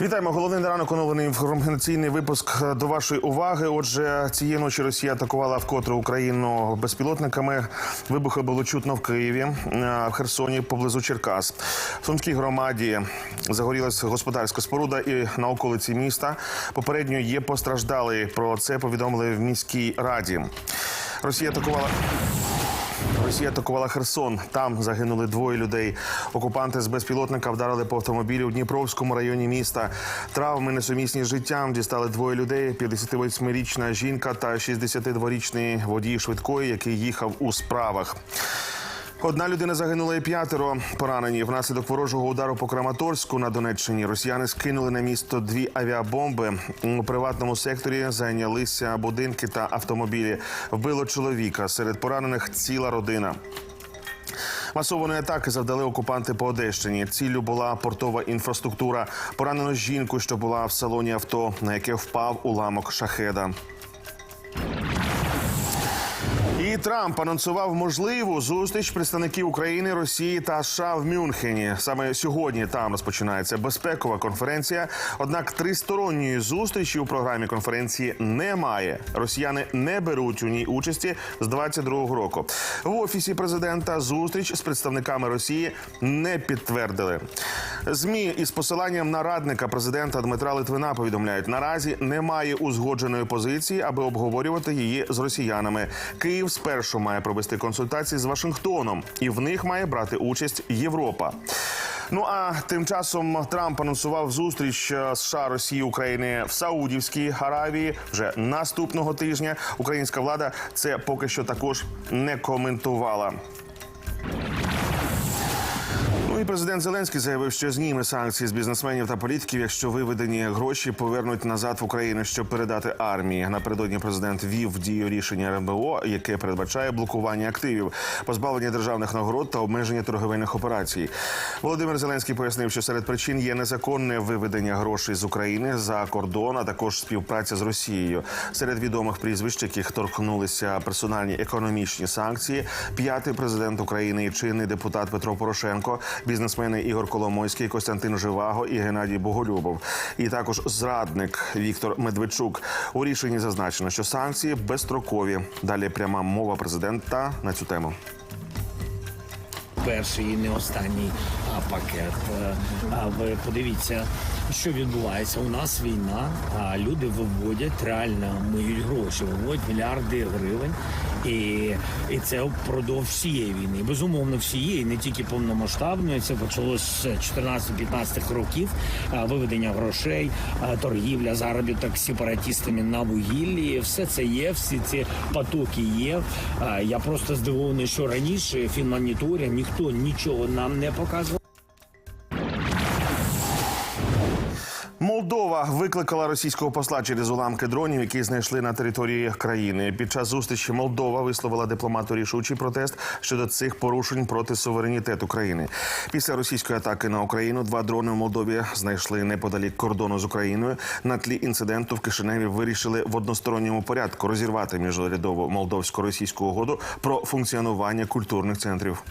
Вітаємо. Головний ранок оновлений інформаційний випуск до вашої уваги. Отже, цієї ночі Росія атакувала вкотре Україну безпілотниками. Вибухи було чутно в Києві, е, в Херсоні, поблизу Черкас. В Сумській громаді загорілася господарська споруда і на околиці міста. Попередньо є постраждали. Про це повідомили в міській раді. Росія атакувала. Росія атакувала Херсон. Там загинули двоє людей. Окупанти з безпілотника вдарили по автомобілі у Дніпровському районі міста. Травми несумісні з життям дістали двоє людей: 58-річна жінка та 62-річний водій швидкої, який їхав у справах. Одна людина загинула і п'ятеро поранені. Внаслідок ворожого удару по Краматорську на Донеччині росіяни скинули на місто дві авіабомби. У приватному секторі зайнялися будинки та автомобілі. Вбило чоловіка. Серед поранених ціла родина. Масованої атаки завдали окупанти по Одещині. Ціллю була портова інфраструктура. Поранено жінку, що була в салоні авто, на яке впав уламок шахеда. І Трамп анонсував можливу зустріч представників України, Росії та США в Мюнхені. Саме сьогодні там розпочинається безпекова конференція. Однак тристоронньої зустрічі у програмі конференції немає. Росіяни не беруть у ній участі з 22-го року. В офісі президента зустріч з представниками Росії не підтвердили. Змі із посиланням на радника президента Дмитра Литвина повідомляють: наразі немає узгодженої позиції, аби обговорювати її з росіянами. Київ спершу має провести консультації з Вашингтоном, і в них має брати участь Європа. Ну а тим часом Трамп анонсував зустріч е, США, Росії, України в Саудівській Аравії вже наступного тижня. Українська влада це поки що також не коментувала. Президент Зеленський заявив, що зніме санкції з бізнесменів та політиків, якщо виведені гроші повернуть назад в Україну, щоб передати армії. Напередодні президент вів дію рішення РНБО, яке передбачає блокування активів, позбавлення державних нагород та обмеження торговельних операцій. Володимир Зеленський пояснив, що серед причин є незаконне виведення грошей з України за кордон, а також співпраця з Росією. Серед відомих прізвищ, яких торкнулися персональні економічні санкції, п'ятий президент України і чинний депутат Петро Порошенко, бізнесмени Ігор Коломойський, Костянтин Живаго і Геннадій Боголюбов. І також зрадник Віктор Медведчук. У рішенні зазначено, що санкції безстрокові. Далі пряма мова президента на цю тему. перший і не останній а, пакет. Е, А ви подивіться, що відбувається. У нас війна, а люди виводять реально миють гроші, виводять мільярди гривень. І, і це впродовж всієї війни. Безумовно, всієї, не тільки повномасштабної. Це почалося з 14-15 років. Виведення грошей, торгівля, заробіток з сепаратистами на вугіллі. Все це є, всі ці потоки є. Я просто здивований, що раніше фінмоніторинг ніхто нічого нам не показував. Молдова викликала російського посла через уламки дронів, які знайшли на території країни. Під час зустрічі Молдова висловила дипломату рішучий протест щодо цих порушень проти суверенітету країни. Після російської атаки на Україну два дрони в Молдові знайшли неподалік кордону з Україною. На тлі інциденту в Кишиневі вирішили в односторонньому порядку розірвати міжурядову молдовсько-російську угоду про функціонування культурних центрів.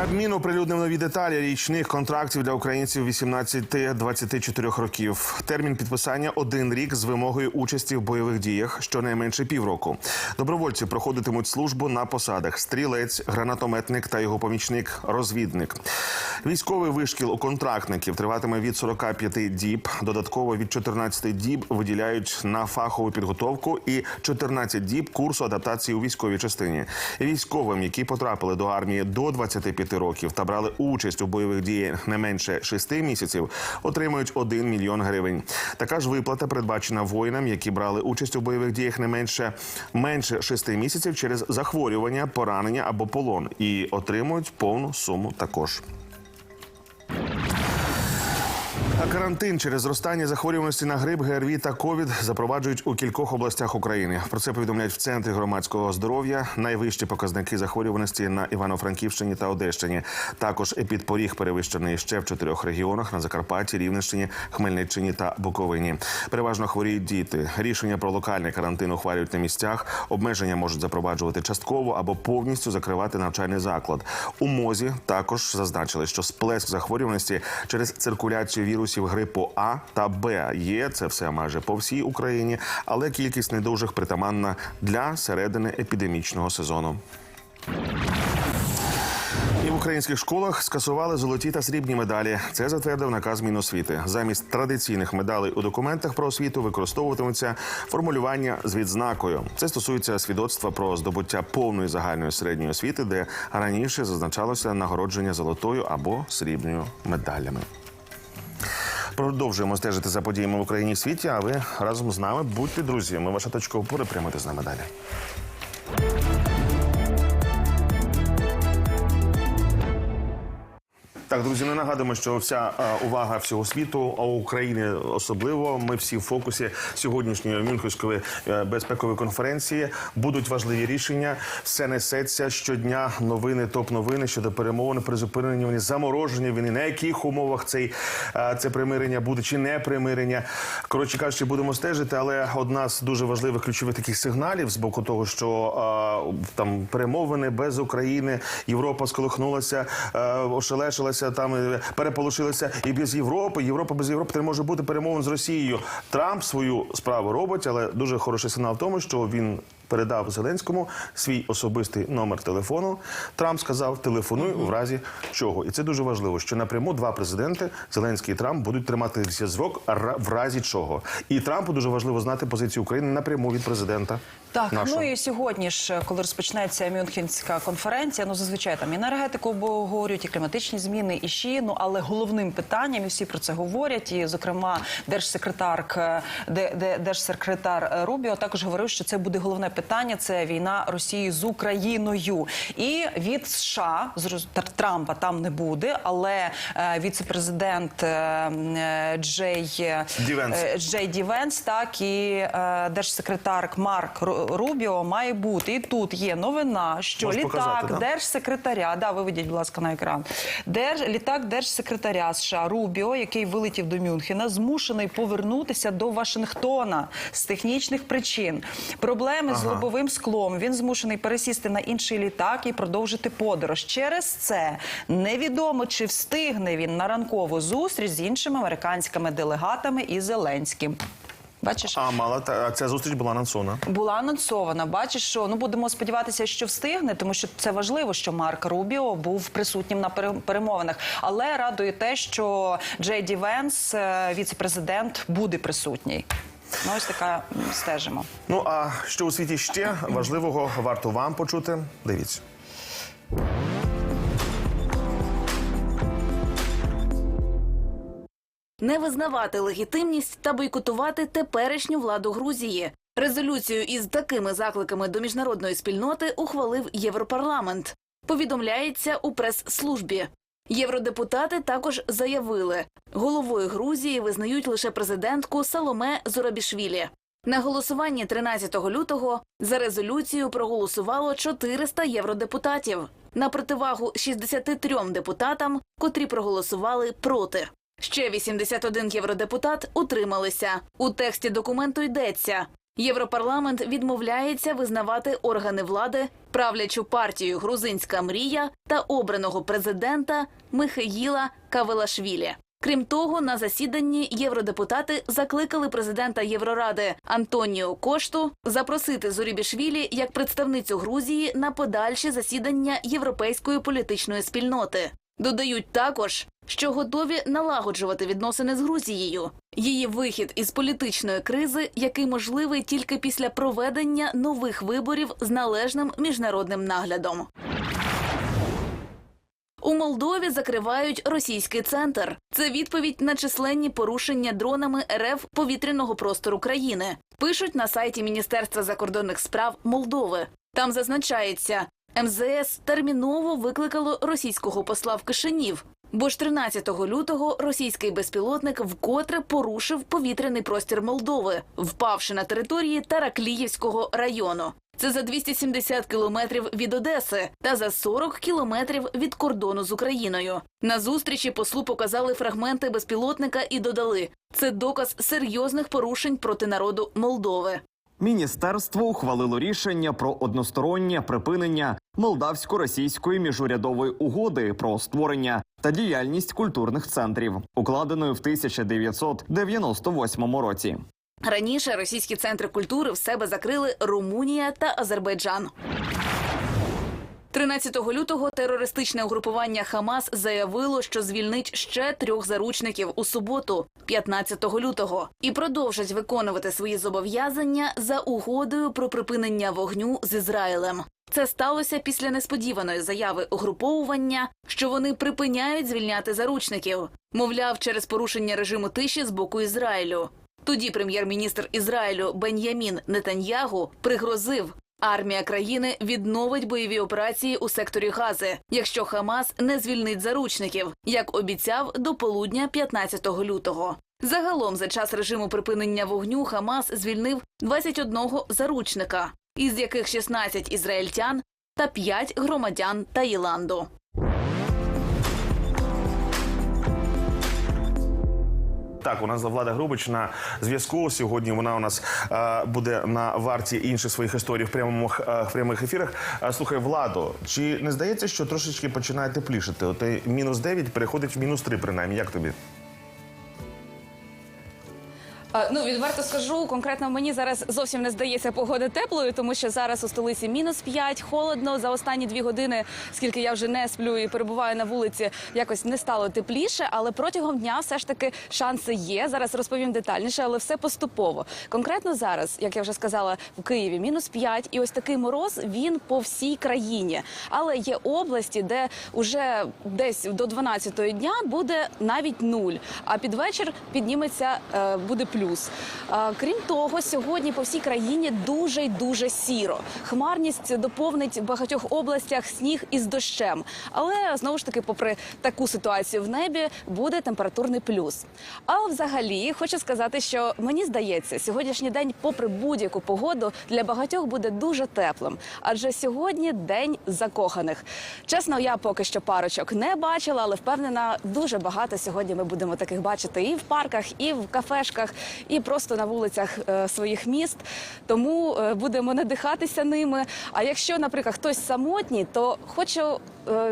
Кабмін оприлюднив нові деталі річних контрактів для українців 18-24 років. Термін підписання один рік з вимогою участі в бойових діях, щонайменше півроку. Добровольці проходитимуть службу на посадах: стрілець, гранатометник та його помічник, розвідник. Військовий вишкіл у контрактників триватиме від 45 діб. Додатково від 14 діб виділяють на фахову підготовку і 14 діб курсу адаптації у військовій частині. Військовим, які потрапили до армії до 25 років та брали участь у бойових діях не менше 6 місяців, отримують 1 мільйон гривень. Така ж виплата передбачена воїнам, які брали участь у бойових діях не менше менше 6 місяців через захворювання, поранення або полон, і отримують повну суму також. Карантин через зростання захворюваності на грип, ГРВІ та ковід запроваджують у кількох областях України. Про це повідомляють в центрі громадського здоров'я. Найвищі показники захворюваності на Івано-Франківщині та Одещині. Також епідпоріг перевищений ще в чотирьох регіонах на Закарпатті, Рівненщині, Хмельниччині та Буковині. Переважно хворіють діти. Рішення про локальний карантин ухвалюють на місцях. Обмеження можуть запроваджувати частково або повністю закривати навчальний заклад. У мозі також зазначили, що сплеск захворюваності через циркуляцію вірусів грипу А та Б є. Це все майже по всій Україні, але кількість недужих притаманна для середини епідемічного сезону. І в українських школах скасували золоті та срібні медалі. Це затвердив наказ Міносвіти. Замість традиційних медалей у документах про освіту використовуватимуться формулювання з відзнакою. Це стосується свідоцтва про здобуття повної загальної середньої освіти, де раніше зазначалося нагородження золотою або срібною медалями. Продовжуємо стежити за подіями в Україні і світі. А ви разом з нами будьте друзі. Ми ваша точка опори прямити з нами далі. Так, друзі, не нагадуємо, що вся е, увага всього світу, а України особливо. Ми всі в фокусі сьогоднішньої Мюнхенської е, безпекової конференції. Будуть важливі рішення. Все несеться щодня. Новини, топ-новини щодо перемовин, призупинення війни, замороження війни. На яких умовах цей е, це примирення буде чи не примирення? Коротше кажучи, будемо стежити. Але одна з дуже важливих ключових таких сигналів з боку того, що там перемовини без України, Європа сколихнулася, е, ошелешилася, там переполошилися і без Європи. Європа без Європи не може бути перемовин з Росією. Трамп свою справу робить, але дуже хороший сигнал в тому, що він. Передав Зеленському свій особистий номер телефону. Трамп сказав: телефонуй в разі чого, і це дуже важливо. Що напряму два президенти Зеленський і Трамп будуть тримати зв'язок в разі чого. І Трампу дуже важливо знати позицію України напряму від президента. Так, нашого. ну і сьогодні ж, коли розпочнеться Мюнхенська конференція, ну зазвичай там і енергетику обговорюють, і кліматичні зміни, і ще, ну але головним питанням, і всі про це говорять, і зокрема держсекретар, де, де, держсекретар е, Рубіо також говорив, що це буде головне питання. Це війна Росії з Україною. І від США Трампа там не буде, але е, віцепрезидент е, е, Джей Ді Венс. е, Джей Ді Венс, так і держсекретар Марк Рубіо має бути. І тут є новина, що Можеш літак показати, держсекретаря, да, виведіть, будь ласка, на екран. Держ, літак держсекретаря США Рубіо, який вилетів до Мюнхена, змушений повернутися до Вашингтона з технічних причин. Проблеми з лобовим склом. Він змушений пересісти на інший літак і продовжити подорож. Через це невідомо, чи встигне він на ранкову зустріч з іншими американськими делегатами і Зеленським. Бачиш? А мала та ця зустріч була анонсована. Була анонсована. Бачиш, що ну будемо сподіватися, що встигне, тому що це важливо, що Марк Рубіо був присутнім на пере- перемовинах. Але радує те, що Джей Ді Венс, е, віце-президент, буде присутній. Ну, ось така стежимо. Ну а що у світі ще важливого варто вам почути? Дивіться. не визнавати легітимність та бойкотувати теперішню владу Грузії. Резолюцію із такими закликами до міжнародної спільноти ухвалив Європарламент. Повідомляється у прес-службі. Євродепутати також заявили, головою Грузії визнають лише президентку Саломе Зорабішвілі. На голосуванні 13 лютого за резолюцію проголосувало 400 євродепутатів на противагу 63 депутатам, котрі проголосували проти. Ще 81 євродепутат утрималися. У тексті документу йдеться. Європарламент відмовляється визнавати органи влади, правлячу партію Грузинська мрія та обраного президента Михаїла Кавелашвілі. Крім того, на засіданні євродепутати закликали президента Євроради Антоніо Кошту запросити Зорібішвілі як представницю Грузії на подальші засідання європейської політичної спільноти. Додають також, що готові налагоджувати відносини з Грузією. Її вихід із політичної кризи, який можливий тільки після проведення нових виборів з належним міжнародним наглядом. У Молдові закривають російський центр. Це відповідь на численні порушення дронами РФ повітряного простору країни. Пишуть на сайті Міністерства закордонних справ Молдови. Там зазначається, МЗС терміново викликало російського посла в Кишинів. Бо ж 13 лютого російський безпілотник вкотре порушив повітряний простір Молдови, впавши на території Таракліївського району. Це за 270 кілометрів від Одеси та за 40 кілометрів від кордону з Україною. На зустрічі послу показали фрагменти безпілотника і додали: це доказ серйозних порушень проти народу Молдови. Міністерство ухвалило рішення про одностороннє припинення молдавсько-російської міжурядової угоди про створення та діяльність культурних центрів, укладеної в 1998 році. Раніше російські центри культури в себе закрили Румунія та Азербайджан. 13 лютого терористичне угрупування Хамас заявило, що звільнить ще трьох заручників у суботу, 15 лютого, і продовжать виконувати свої зобов'язання за угодою про припинення вогню з Ізраїлем. Це сталося після несподіваної заяви угруповування, що вони припиняють звільняти заручників, мовляв, через порушення режиму тиші з боку Ізраїлю. Тоді прем'єр-міністр Ізраїлю Бен'ямін Нетаньягу пригрозив. Армія країни відновить бойові операції у секторі Гази, якщо Хамас не звільнить заручників, як обіцяв до полудня 15 лютого. Загалом, за час режиму припинення вогню, Хамас звільнив 21 заручника, із яких 16 ізраїльтян та 5 громадян Таїланду. Так, у нас Влада Грубич на зв'язку. Сьогодні вона у нас е, буде на варті інших своїх історій в прямому е, в прямих ефірах. Е, слухай, Владо, чи не здається, що трошечки починає теплішати? От мінус 9 переходить в мінус 3, принаймні. Як тобі? Ну, відверто скажу, конкретно мені зараз зовсім не здається погода теплою, тому що зараз у столиці мінус 5, холодно. За останні дві години, скільки я вже не сплю і перебуваю на вулиці, якось не стало тепліше, але протягом дня все ж таки шанси є. Зараз розповім детальніше, але все поступово. Конкретно зараз, як я вже сказала, в Києві мінус 5, і ось такий мороз він по всій країні. Але є області, де уже десь до 12 дня буде навіть нуль, а під вечір підніметься, е, буде плюс. А, крім того, сьогодні по всій країні дуже й дуже сіро. Хмарність доповнить в багатьох областях сніг із дощем. Але знову ж таки, попри таку ситуацію в небі, буде температурний плюс. А взагалі хочу сказати, що мені здається, сьогоднішній день, попри будь-яку погоду, для багатьох буде дуже теплим. Адже сьогодні день закоханих. Чесно, я поки що парочок не бачила, але впевнена, дуже багато сьогодні ми будемо таких бачити і в парках, і в кафешках, і просто на вулицях е, своїх міст. Тому е, будемо надихатися ними. А якщо, наприклад, хтось самотній, то хочу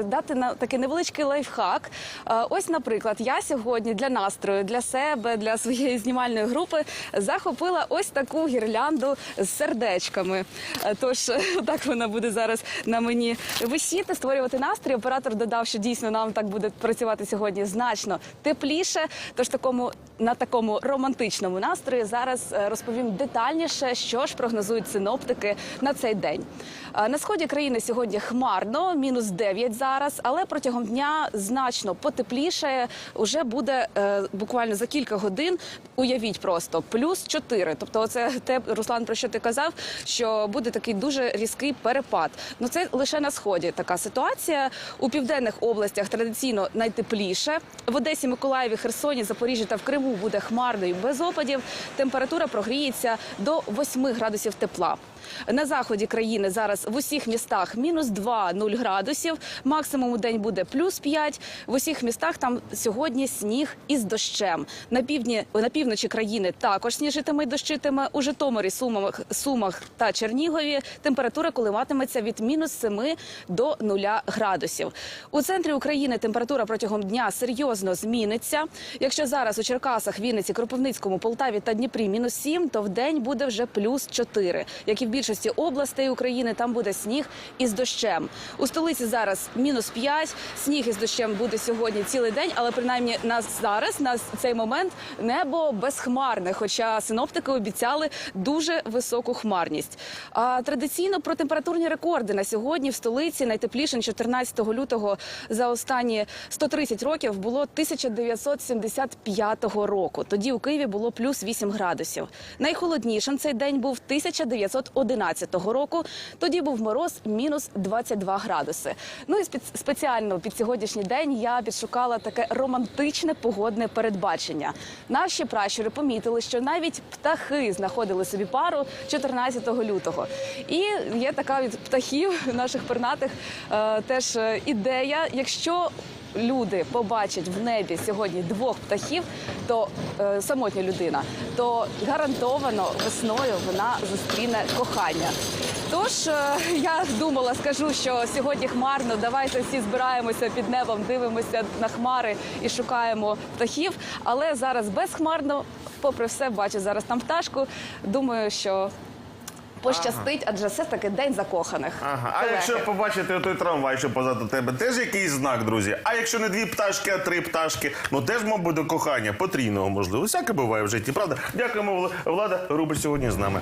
дати на такий невеличкий лайфхак. Е, ось, наприклад, я сьогодні для настрою, для себе, для своєї знімальної групи захопила ось таку гірлянду з сердечками. Е, Тож е, так вона буде зараз на мені висіти, створювати настрій. Оператор додав, що дійсно нам так буде працювати сьогодні значно тепліше. Тож такому на такому романтичному настрої зараз е, розповім детальніше, що ж прогнозують синоптики на цей день. Е, На сході країни сьогодні хмарно, мінус 9 зараз, але протягом дня значно потепліше. Уже буде е, буквально за кілька годин. Уявіть просто плюс 4. Тобто, оце те, Руслан, про що ти казав, що буде такий дуже різкий перепад. Ну це лише на сході така ситуація. У південних областях традиційно найтепліше. В Одесі, Миколаєві, Херсоні, Запоріжжі та в Криму буде хмарно і без опадів. Температура прогріється до 8 градусів тепла. На заході країни зараз в усіх містах мінус 2-0 градусів. Максимум у день буде плюс 5. В усіх містах там сьогодні сніг із дощем. На півдні на півночі країни також сніжитиме і дощитиме. У Житомирі, Сумах, Сумах та Чернігові температура коливатиметься від мінус 7 до 0 градусів. У центрі України температура протягом дня серйозно зміниться. Якщо зараз у Черкасах, Вінниці, Кропивницькому, Полтаві та Дніпрі мінус 7, то в день буде вже плюс 4. Як і в більшості областей України, там буде сніг із дощем. У столиці зараз мінус 5, сніг із дощем буде сьогодні цілий день, але принаймні на зараз, на цей момент, небо безхмарне. Хоча синоптики обіцяли дуже високу хмарність. А традиційно про температурні рекорди на сьогодні в столиці найтеплішим 14 лютого за останні 130 років було 1975 року. Тоді у Києві було плюс 8 градусів. Найхолоднішим цей день був 1911 2011 року. Тоді був мороз мінус 22 градуси. Ну і спец- спеціально під сьогоднішній день я підшукала таке романтичне погодне передбачення. Наші пращури помітили, що навіть птахи знаходили собі пару 14 лютого. І є така від птахів наших пернатих е, теж е, ідея. Якщо люди побачать в небі сьогодні двох птахів, то е, самотня людина, то гарантовано весною вона зустріне кохання. Тож е, я думала, скажу, що сьогодні хмарно. Давайте всі збираємося під небом, дивимося на хмари і шукаємо птахів. Але зараз безхмарно, попри все, бачу зараз там пташку. Думаю, що пощастить, адже все ж таки день закоханих. Ага. А Колеги. якщо побачити той трамвай, що позаду тебе, теж якийсь знак, друзі. А якщо не дві пташки, а три пташки, ну теж, мабуть, до кохання потрійного можливо. Всяке буває в житті, правда? Дякуємо, Влада. Рубиш сьогодні з нами.